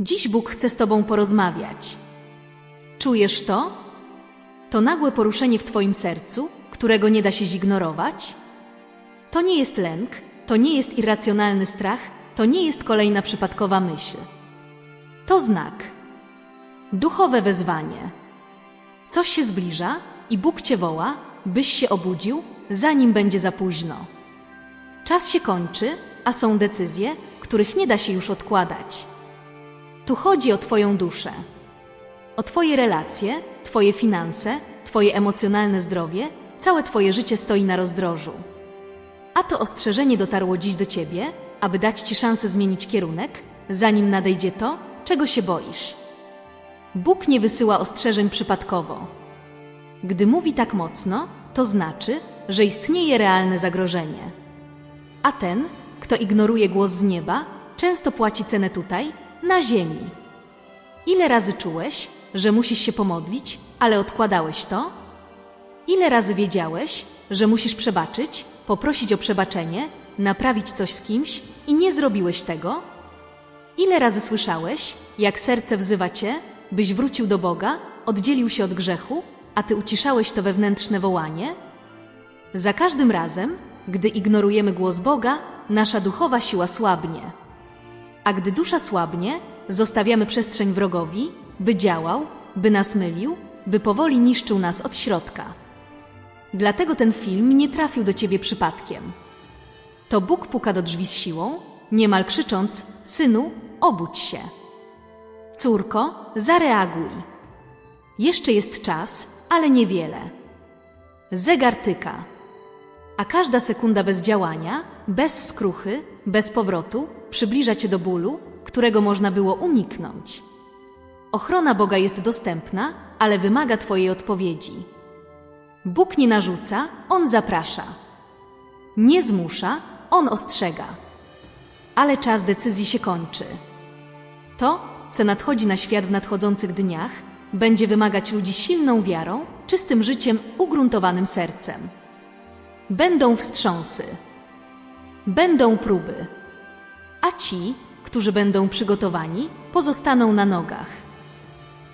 Dziś Bóg chce z Tobą porozmawiać. Czujesz to? To nagłe poruszenie w Twoim sercu, którego nie da się zignorować? To nie jest lęk, to nie jest irracjonalny strach, to nie jest kolejna przypadkowa myśl. To znak. Duchowe wezwanie. Coś się zbliża i Bóg Cię woła, byś się obudził, zanim będzie za późno. Czas się kończy, a są decyzje, których nie da się już odkładać. Tu chodzi o Twoją duszę, o Twoje relacje, Twoje finanse, Twoje emocjonalne zdrowie, całe Twoje życie stoi na rozdrożu. A to ostrzeżenie dotarło dziś do Ciebie, aby dać Ci szansę zmienić kierunek, zanim nadejdzie to, czego się boisz. Bóg nie wysyła ostrzeżeń przypadkowo. Gdy mówi tak mocno, to znaczy, że istnieje realne zagrożenie. A ten, kto ignoruje głos z nieba, często płaci cenę tutaj, na ziemi. Ile razy czułeś, że musisz się pomodlić, ale odkładałeś to? Ile razy wiedziałeś, że musisz przebaczyć, poprosić o przebaczenie, naprawić coś z kimś i nie zrobiłeś tego? Ile razy słyszałeś, jak serce wzywa cię, byś wrócił do Boga, oddzielił się od grzechu, a ty uciszałeś to wewnętrzne wołanie? Za każdym razem, gdy ignorujemy głos Boga, nasza duchowa siła słabnie. A gdy dusza słabnie, zostawiamy przestrzeń wrogowi, by działał, by nas mylił, by powoli niszczył nas od środka. Dlatego ten film nie trafił do ciebie przypadkiem. To Bóg puka do drzwi z siłą, niemal krzycząc: Synu, obudź się. Córko, zareaguj. Jeszcze jest czas, ale niewiele. Zegar tyka. A każda sekunda bez działania, bez skruchy, bez powrotu, przybliża cię do bólu, którego można było uniknąć. Ochrona Boga jest dostępna, ale wymaga Twojej odpowiedzi. Bóg nie narzuca, On zaprasza. Nie zmusza, On ostrzega. Ale czas decyzji się kończy. To, co nadchodzi na świat w nadchodzących dniach, będzie wymagać ludzi silną wiarą, czystym życiem, ugruntowanym sercem. Będą wstrząsy. Będą próby. A ci, którzy będą przygotowani, pozostaną na nogach.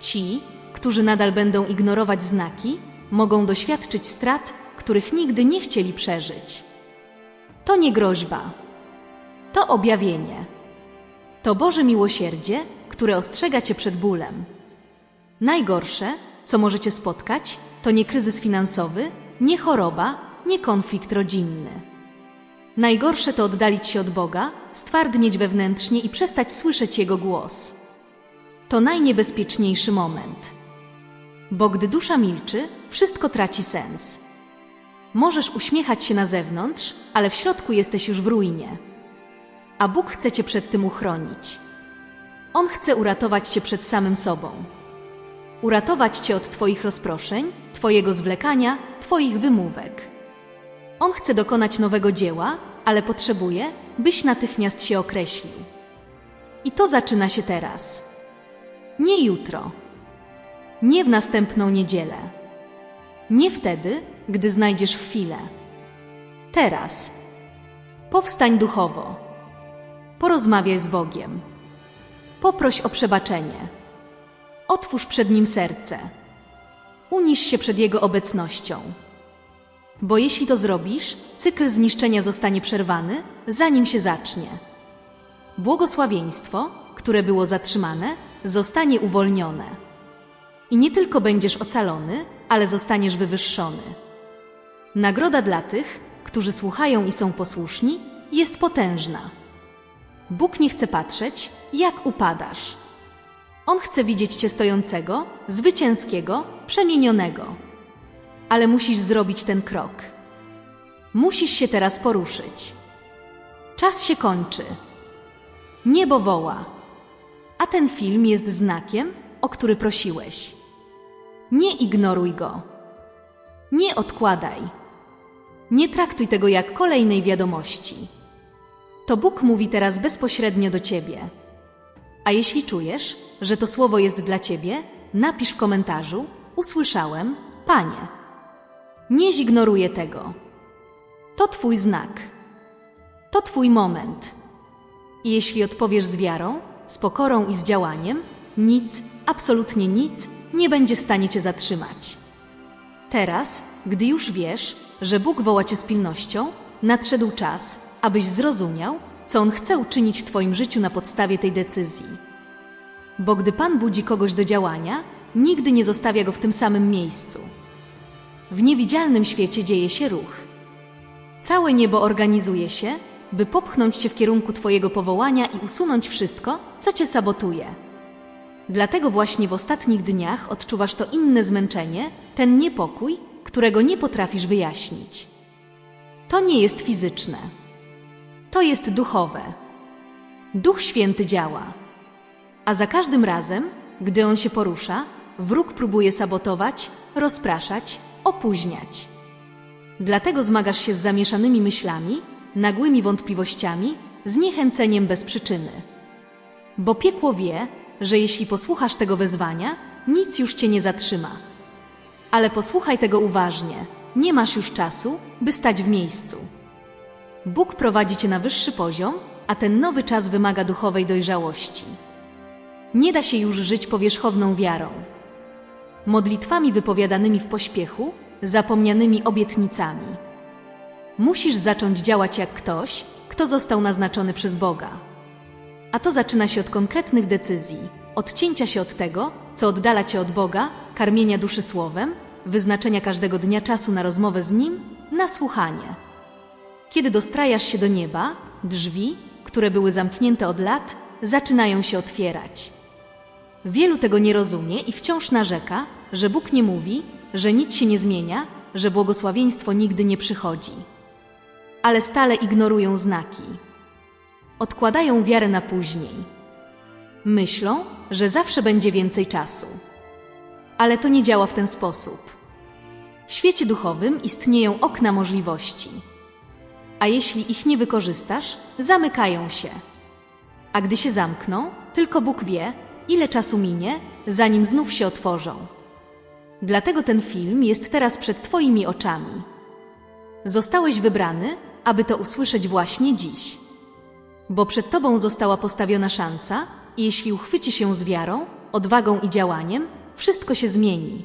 Ci, którzy nadal będą ignorować znaki, mogą doświadczyć strat, których nigdy nie chcieli przeżyć. To nie groźba, to objawienie. To Boże miłosierdzie, które ostrzega cię przed bólem. Najgorsze, co możecie spotkać, to nie kryzys finansowy, nie choroba, nie konflikt rodzinny. Najgorsze to oddalić się od Boga, stwardnieć wewnętrznie i przestać słyszeć Jego głos. To najniebezpieczniejszy moment. Bo gdy dusza milczy, wszystko traci sens. Możesz uśmiechać się na zewnątrz, ale w środku jesteś już w ruinie. A Bóg chce cię przed tym uchronić. On chce uratować cię przed samym sobą. Uratować cię od Twoich rozproszeń, Twojego zwlekania, Twoich wymówek. On chce dokonać nowego dzieła, ale potrzebuje, byś natychmiast się określił. I to zaczyna się teraz. Nie jutro. Nie w następną niedzielę. Nie wtedy, gdy znajdziesz chwilę. Teraz. Powstań duchowo. Porozmawiaj z Bogiem. Poproś o przebaczenie. Otwórz przed Nim serce. Unisz się przed Jego obecnością. Bo jeśli to zrobisz, cykl zniszczenia zostanie przerwany, zanim się zacznie. Błogosławieństwo, które było zatrzymane, zostanie uwolnione. I nie tylko będziesz ocalony, ale zostaniesz wywyższony. Nagroda dla tych, którzy słuchają i są posłuszni, jest potężna. Bóg nie chce patrzeć, jak upadasz. On chce widzieć cię stojącego, zwycięskiego, przemienionego. Ale musisz zrobić ten krok. Musisz się teraz poruszyć. Czas się kończy. Niebo woła. A ten film jest znakiem, o który prosiłeś. Nie ignoruj go. Nie odkładaj. Nie traktuj tego jak kolejnej wiadomości. To Bóg mówi teraz bezpośrednio do ciebie. A jeśli czujesz, że to słowo jest dla ciebie, napisz w komentarzu: Usłyszałem, Panie. Nie zignoruję tego. To Twój znak. To Twój moment. I jeśli odpowiesz z wiarą, z pokorą i z działaniem, nic, absolutnie nic nie będzie w stanie cię zatrzymać. Teraz, gdy już wiesz, że Bóg woła cię z pilnością, nadszedł czas, abyś zrozumiał, co On chce uczynić w Twoim życiu na podstawie tej decyzji. Bo gdy Pan budzi kogoś do działania, nigdy nie zostawia go w tym samym miejscu. W niewidzialnym świecie dzieje się ruch. Całe niebo organizuje się, by popchnąć cię w kierunku Twojego powołania i usunąć wszystko, co cię sabotuje. Dlatego właśnie w ostatnich dniach odczuwasz to inne zmęczenie, ten niepokój, którego nie potrafisz wyjaśnić. To nie jest fizyczne. To jest duchowe. Duch Święty działa. A za każdym razem, gdy on się porusza, wróg próbuje sabotować, rozpraszać, opóźniać. Dlatego zmagasz się z zamieszanymi myślami, nagłymi wątpliwościami, zniechęceniem bez przyczyny. Bo piekło wie, że jeśli posłuchasz tego wezwania, nic już cię nie zatrzyma. Ale posłuchaj tego uważnie. Nie masz już czasu, by stać w miejscu. Bóg prowadzi cię na wyższy poziom, a ten nowy czas wymaga duchowej dojrzałości. Nie da się już żyć powierzchowną wiarą. Modlitwami wypowiadanymi w pośpiechu, zapomnianymi obietnicami. Musisz zacząć działać jak ktoś, kto został naznaczony przez Boga. A to zaczyna się od konkretnych decyzji, odcięcia się od tego, co oddala cię od Boga, karmienia duszy słowem, wyznaczenia każdego dnia czasu na rozmowę z Nim, na słuchanie. Kiedy dostrajasz się do nieba, drzwi, które były zamknięte od lat, zaczynają się otwierać. Wielu tego nie rozumie i wciąż narzeka, że Bóg nie mówi, że nic się nie zmienia, że błogosławieństwo nigdy nie przychodzi. Ale stale ignorują znaki. Odkładają wiarę na później. Myślą, że zawsze będzie więcej czasu. Ale to nie działa w ten sposób. W świecie duchowym istnieją okna możliwości. A jeśli ich nie wykorzystasz, zamykają się. A gdy się zamkną, tylko Bóg wie, ile czasu minie, zanim znów się otworzą. Dlatego ten film jest teraz przed Twoimi oczami. Zostałeś wybrany, aby to usłyszeć właśnie dziś. Bo przed Tobą została postawiona szansa, i jeśli uchwyci się z wiarą, odwagą i działaniem, wszystko się zmieni.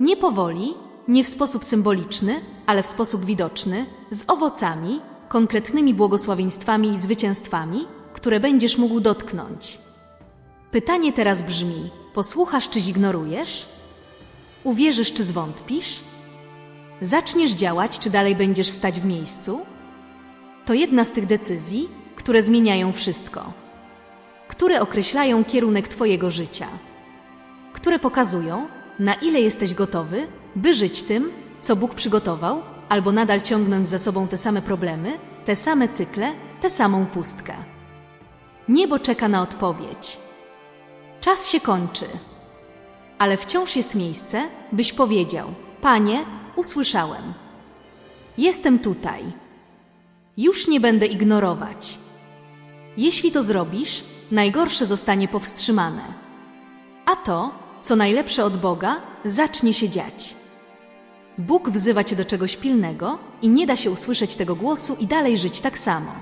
Nie powoli, nie w sposób symboliczny, ale w sposób widoczny, z owocami, konkretnymi błogosławieństwami i zwycięstwami, które będziesz mógł dotknąć. Pytanie teraz brzmi: posłuchasz czy zignorujesz? Uwierzysz czy zwątpisz? Zaczniesz działać czy dalej będziesz stać w miejscu? To jedna z tych decyzji, które zmieniają wszystko, które określają kierunek Twojego życia, które pokazują, na ile jesteś gotowy, by żyć tym, co Bóg przygotował, albo nadal ciągnąć za sobą te same problemy, te same cykle, tę samą pustkę. Niebo czeka na odpowiedź. Czas się kończy, ale wciąż jest miejsce, byś powiedział: Panie, usłyszałem. Jestem tutaj. Już nie będę ignorować. Jeśli to zrobisz, najgorsze zostanie powstrzymane. A to, co najlepsze od Boga, zacznie się dziać. Bóg wzywa cię do czegoś pilnego i nie da się usłyszeć tego głosu i dalej żyć tak samo.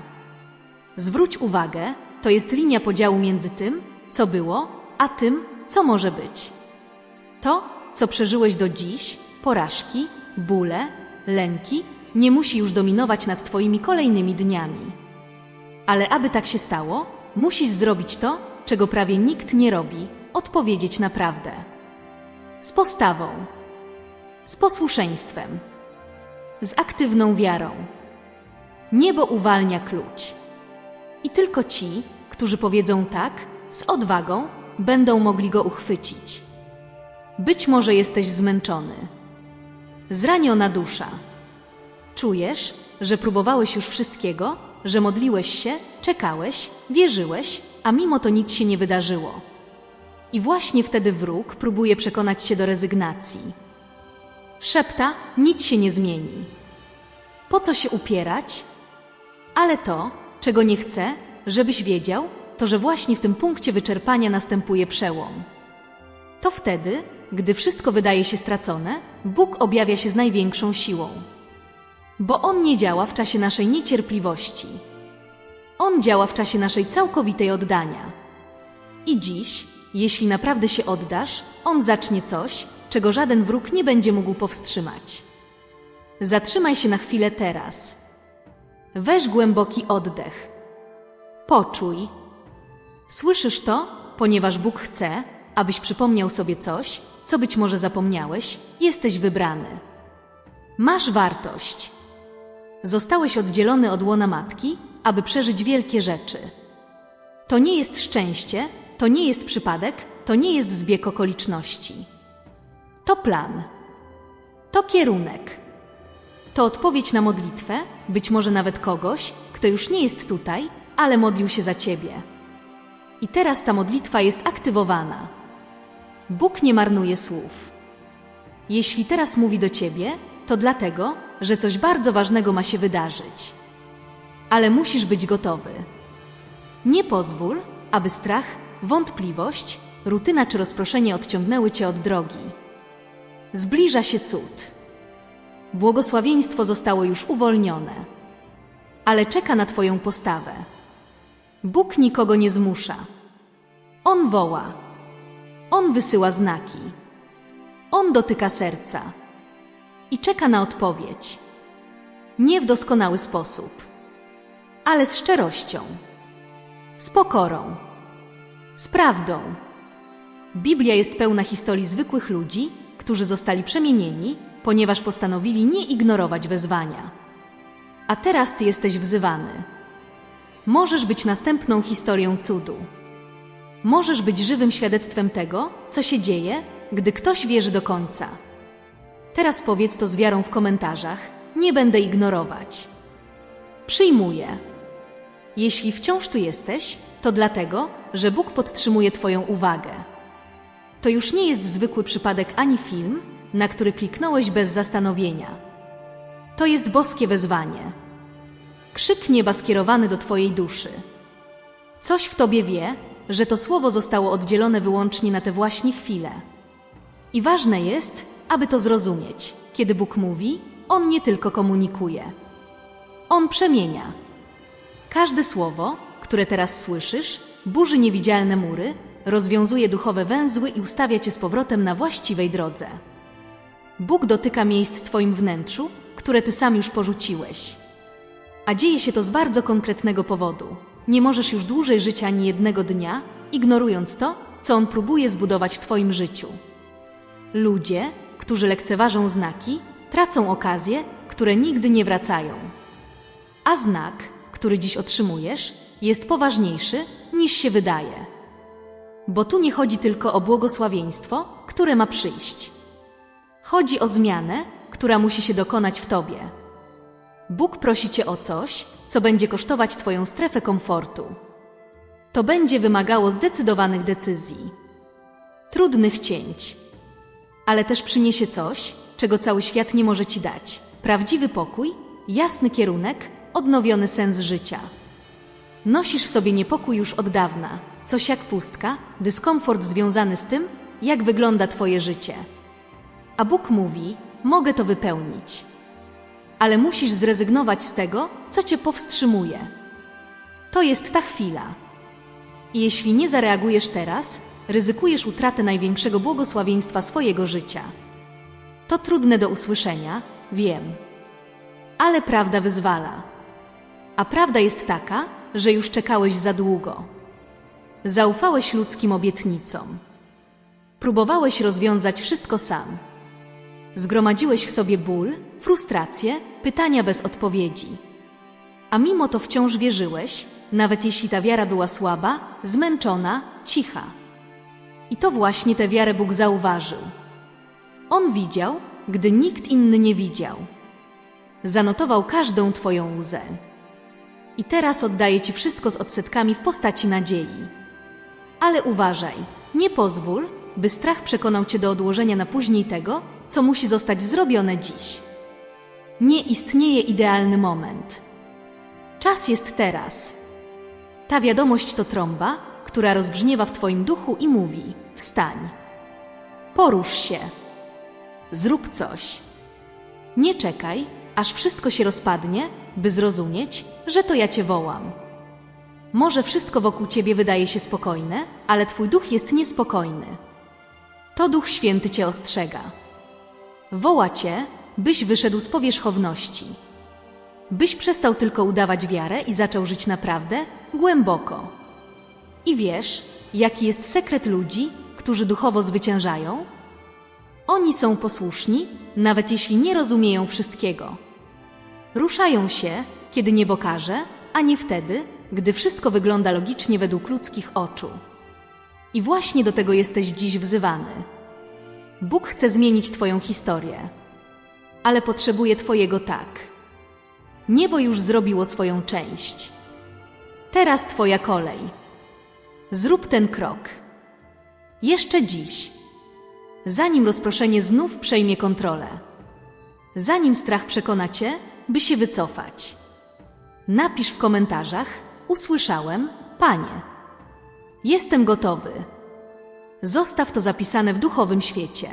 Zwróć uwagę, to jest linia podziału między tym, co było, a tym, co może być. To, co przeżyłeś do dziś, porażki, bóle, lęki, nie musi już dominować nad Twoimi kolejnymi dniami. Ale aby tak się stało, musisz zrobić to, czego prawie nikt nie robi odpowiedzieć na prawdę. Z postawą, z posłuszeństwem, z aktywną wiarą. Niebo uwalnia klucz. I tylko ci, którzy powiedzą tak, z odwagą, będą mogli go uchwycić. Być może jesteś zmęczony, zraniona dusza. Czujesz, że próbowałeś już wszystkiego, że modliłeś się, czekałeś, wierzyłeś, a mimo to nic się nie wydarzyło. I właśnie wtedy wróg próbuje przekonać cię do rezygnacji. Szepta, nic się nie zmieni. Po co się upierać? Ale to, czego nie chcę, żebyś wiedział, to że właśnie w tym punkcie wyczerpania następuje przełom. To wtedy, gdy wszystko wydaje się stracone, Bóg objawia się z największą siłą. Bo On nie działa w czasie naszej niecierpliwości. On działa w czasie naszej całkowitej oddania. I dziś, jeśli naprawdę się oddasz, on zacznie coś, czego żaden wróg nie będzie mógł powstrzymać. Zatrzymaj się na chwilę teraz. Weź głęboki oddech. Poczuj. Słyszysz to? Ponieważ Bóg chce, abyś przypomniał sobie coś, co być może zapomniałeś, jesteś wybrany. Masz wartość. Zostałeś oddzielony od łona matki, aby przeżyć wielkie rzeczy. To nie jest szczęście, to nie jest przypadek, to nie jest zbieg okoliczności. To plan. To kierunek. To odpowiedź na modlitwę, być może nawet kogoś, kto już nie jest tutaj, ale modlił się za ciebie. I teraz ta modlitwa jest aktywowana. Bóg nie marnuje słów. Jeśli teraz mówi do ciebie, to dlatego, że coś bardzo ważnego ma się wydarzyć. Ale musisz być gotowy. Nie pozwól, aby strach, wątpliwość, rutyna czy rozproszenie odciągnęły cię od drogi. Zbliża się cud. Błogosławieństwo zostało już uwolnione, ale czeka na Twoją postawę. Bóg nikogo nie zmusza. On woła. On wysyła znaki. On dotyka serca i czeka na odpowiedź. Nie w doskonały sposób, ale z szczerością, z pokorą, z prawdą. Biblia jest pełna historii zwykłych ludzi, którzy zostali przemienieni, ponieważ postanowili nie ignorować wezwania. A teraz ty jesteś wzywany. Możesz być następną historią cudu. Możesz być żywym świadectwem tego, co się dzieje, gdy ktoś wierzy do końca. Teraz powiedz to z wiarą w komentarzach. Nie będę ignorować. Przyjmuję. Jeśli wciąż tu jesteś, to dlatego, że Bóg podtrzymuje Twoją uwagę. To już nie jest zwykły przypadek ani film, na który kliknąłeś bez zastanowienia. To jest boskie wezwanie. Krzyk nieba skierowany do Twojej duszy. Coś w Tobie wie, że to słowo zostało oddzielone wyłącznie na te właśnie chwile. I ważne jest, aby to zrozumieć. Kiedy Bóg mówi, On nie tylko komunikuje. On przemienia. Każde słowo, które teraz słyszysz, burzy niewidzialne mury, rozwiązuje duchowe węzły i ustawia cię z powrotem na właściwej drodze. Bóg dotyka miejsc w Twoim wnętrzu, które Ty sam już porzuciłeś. A dzieje się to z bardzo konkretnego powodu. Nie możesz już dłużej żyć ani jednego dnia, ignorując to, co On próbuje zbudować w Twoim życiu. Ludzie, którzy lekceważą znaki, tracą okazje, które nigdy nie wracają. A znak, który dziś otrzymujesz, jest poważniejszy niż się wydaje. Bo tu nie chodzi tylko o błogosławieństwo, które ma przyjść. Chodzi o zmianę, która musi się dokonać w tobie. Bóg prosi cię o coś, co będzie kosztować twoją strefę komfortu. To będzie wymagało zdecydowanych decyzji, trudnych cięć, ale też przyniesie coś, czego cały świat nie może ci dać: prawdziwy pokój, jasny kierunek, odnowiony sens życia. Nosisz w sobie niepokój już od dawna, coś jak pustka, dyskomfort związany z tym, jak wygląda Twoje życie. A Bóg mówi: Mogę to wypełnić, ale musisz zrezygnować z tego, co Cię powstrzymuje. To jest ta chwila. I jeśli nie zareagujesz teraz, ryzykujesz utratę największego błogosławieństwa swojego życia. To trudne do usłyszenia, wiem, ale prawda wyzwala. A prawda jest taka, że już czekałeś za długo. Zaufałeś ludzkim obietnicom. Próbowałeś rozwiązać wszystko sam. Zgromadziłeś w sobie ból, frustrację, pytania bez odpowiedzi. A mimo to wciąż wierzyłeś, nawet jeśli ta wiara była słaba, zmęczona, cicha. I to właśnie tę wiarę Bóg zauważył. On widział, gdy nikt inny nie widział. Zanotował każdą Twoją łzę. I teraz oddaję Ci wszystko z odsetkami w postaci nadziei. Ale uważaj, nie pozwól, by strach przekonał Cię do odłożenia na później tego, co musi zostać zrobione dziś. Nie istnieje idealny moment. Czas jest teraz. Ta wiadomość to trąba, która rozbrzmiewa w Twoim duchu i mówi: Wstań. Porusz się. Zrób coś. Nie czekaj, aż wszystko się rozpadnie, by zrozumieć, że to ja Cię wołam. Może wszystko wokół ciebie wydaje się spokojne, ale twój duch jest niespokojny. To Duch Święty cię ostrzega. Woła cię, byś wyszedł z powierzchowności. Byś przestał tylko udawać wiarę i zaczął żyć naprawdę, głęboko. I wiesz, jaki jest sekret ludzi, którzy duchowo zwyciężają? Oni są posłuszni, nawet jeśli nie rozumieją wszystkiego. Ruszają się, kiedy niebo każe, a nie wtedy, gdy wszystko wygląda logicznie według ludzkich oczu. I właśnie do tego jesteś dziś wzywany. Bóg chce zmienić Twoją historię, ale potrzebuje Twojego tak. Niebo już zrobiło swoją część. Teraz Twoja kolej. Zrób ten krok. Jeszcze dziś. Zanim rozproszenie znów przejmie kontrolę. Zanim strach przekona Cię, by się wycofać. Napisz w komentarzach: Usłyszałem, Panie. Jestem gotowy. Zostaw to zapisane w duchowym świecie.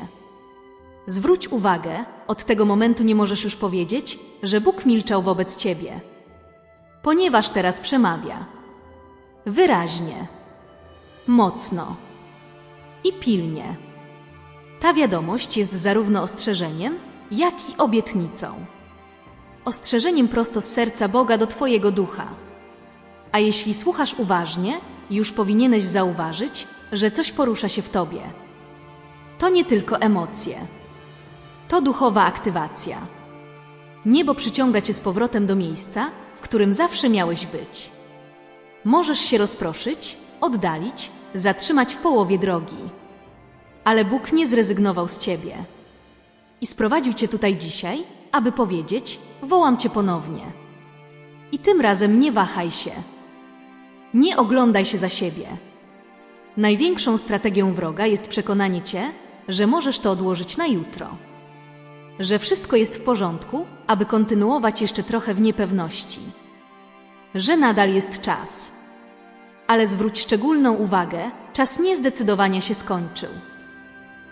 Zwróć uwagę, od tego momentu nie możesz już powiedzieć, że Bóg milczał wobec ciebie. Ponieważ teraz przemawia. Wyraźnie, mocno i pilnie. Ta wiadomość jest zarówno ostrzeżeniem, jak i obietnicą. Ostrzeżeniem prosto z serca Boga do Twojego ducha. A jeśli słuchasz uważnie, już powinieneś zauważyć, że coś porusza się w tobie. To nie tylko emocje. To duchowa aktywacja. Niebo przyciąga cię z powrotem do miejsca, w którym zawsze miałeś być. Możesz się rozproszyć, oddalić, zatrzymać w połowie drogi. Ale Bóg nie zrezygnował z ciebie. I sprowadził cię tutaj dzisiaj, aby powiedzieć: Wołam cię ponownie. I tym razem nie wahaj się. Nie oglądaj się za siebie. Największą strategią wroga jest przekonanie cię, że możesz to odłożyć na jutro. Że wszystko jest w porządku, aby kontynuować jeszcze trochę w niepewności. Że nadal jest czas. Ale zwróć szczególną uwagę, czas niezdecydowania się skończył.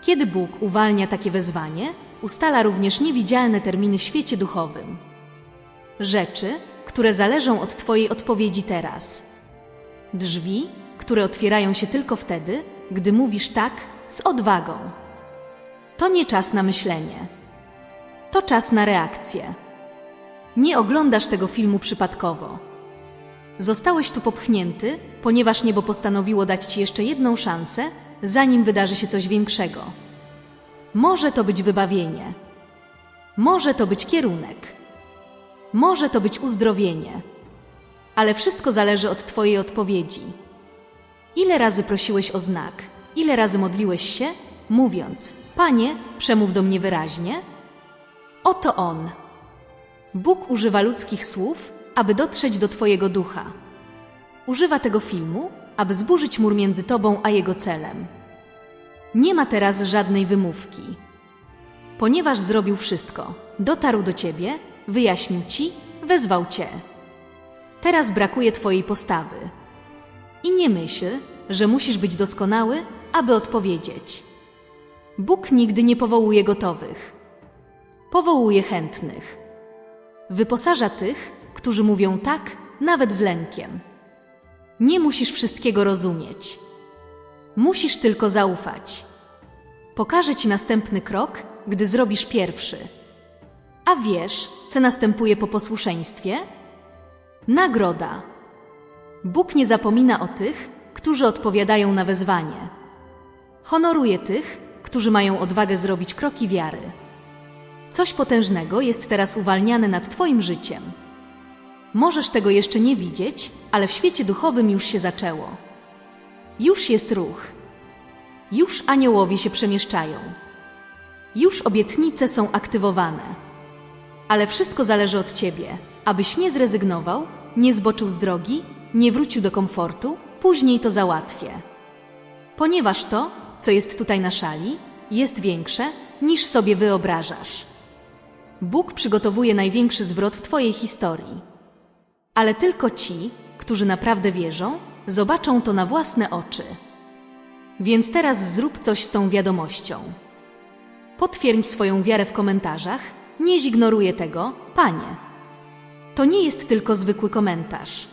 Kiedy Bóg uwalnia takie wezwanie, ustala również niewidzialne terminy w świecie duchowym. Rzeczy, które zależą od Twojej odpowiedzi teraz. Drzwi, które otwierają się tylko wtedy, gdy mówisz tak z odwagą. To nie czas na myślenie. To czas na reakcję. Nie oglądasz tego filmu przypadkowo. Zostałeś tu popchnięty, ponieważ niebo postanowiło dać ci jeszcze jedną szansę, zanim wydarzy się coś większego. Może to być wybawienie. Może to być kierunek. Może to być uzdrowienie. Ale wszystko zależy od Twojej odpowiedzi. Ile razy prosiłeś o znak? Ile razy modliłeś się, mówiąc: Panie, przemów do mnie wyraźnie? Oto on. Bóg używa ludzkich słów, aby dotrzeć do Twojego ducha. Używa tego filmu, aby zburzyć mur między Tobą a jego celem. Nie ma teraz żadnej wymówki. Ponieważ zrobił wszystko, dotarł do Ciebie, wyjaśnił Ci, wezwał Cię. Teraz brakuje Twojej postawy. I nie myśl, że musisz być doskonały, aby odpowiedzieć. Bóg nigdy nie powołuje gotowych. Powołuje chętnych. Wyposaża tych, którzy mówią tak, nawet z lękiem. Nie musisz wszystkiego rozumieć. Musisz tylko zaufać. Pokażę ci następny krok, gdy zrobisz pierwszy. A wiesz, co następuje po posłuszeństwie? Nagroda. Bóg nie zapomina o tych, którzy odpowiadają na wezwanie. Honoruje tych, którzy mają odwagę zrobić kroki wiary. Coś potężnego jest teraz uwalniane nad Twoim życiem. Możesz tego jeszcze nie widzieć, ale w świecie duchowym już się zaczęło. Już jest ruch. Już aniołowie się przemieszczają. Już obietnice są aktywowane. Ale wszystko zależy od Ciebie, abyś nie zrezygnował, nie zboczył z drogi, nie wrócił do komfortu, później to załatwię. Ponieważ to, co jest tutaj na szali, jest większe, niż sobie wyobrażasz. Bóg przygotowuje największy zwrot w Twojej historii. Ale tylko ci, którzy naprawdę wierzą, zobaczą to na własne oczy. Więc teraz zrób coś z tą wiadomością. Potwierdź swoją wiarę w komentarzach, nie zignoruję tego, panie. To nie jest tylko zwykły komentarz.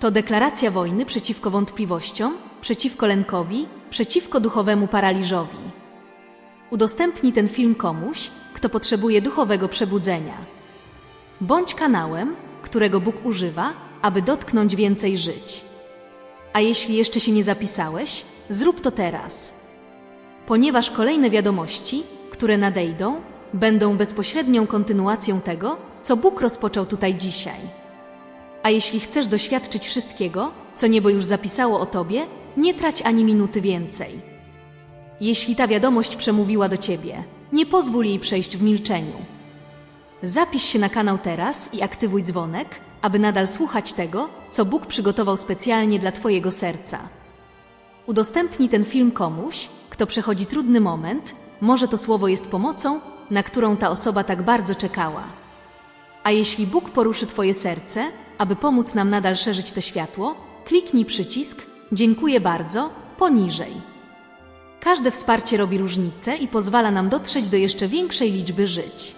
To deklaracja wojny przeciwko wątpliwościom, przeciwko lękowi, przeciwko duchowemu paraliżowi. Udostępnij ten film komuś, kto potrzebuje duchowego przebudzenia. Bądź kanałem, którego Bóg używa, aby dotknąć więcej żyć. A jeśli jeszcze się nie zapisałeś, zrób to teraz. Ponieważ kolejne wiadomości, które nadejdą, będą bezpośrednią kontynuacją tego, co Bóg rozpoczął tutaj dzisiaj. A jeśli chcesz doświadczyć wszystkiego, co niebo już zapisało o tobie, nie trać ani minuty więcej. Jeśli ta wiadomość przemówiła do ciebie, nie pozwól jej przejść w milczeniu. Zapisz się na kanał teraz i aktywuj dzwonek, aby nadal słuchać tego, co Bóg przygotował specjalnie dla Twojego serca. Udostępnij ten film komuś, kto przechodzi trudny moment, może to słowo jest pomocą, na którą ta osoba tak bardzo czekała. A jeśli Bóg poruszy Twoje serce, aby pomóc nam nadal szerzyć to światło, kliknij przycisk Dziękuję bardzo poniżej. Każde wsparcie robi różnicę i pozwala nam dotrzeć do jeszcze większej liczby żyć.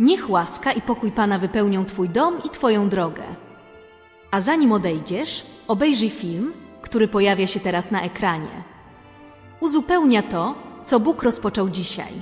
Niech łaska i pokój Pana wypełnią Twój dom i Twoją drogę. A zanim odejdziesz, obejrzyj film, który pojawia się teraz na ekranie. Uzupełnia to, co Bóg rozpoczął dzisiaj.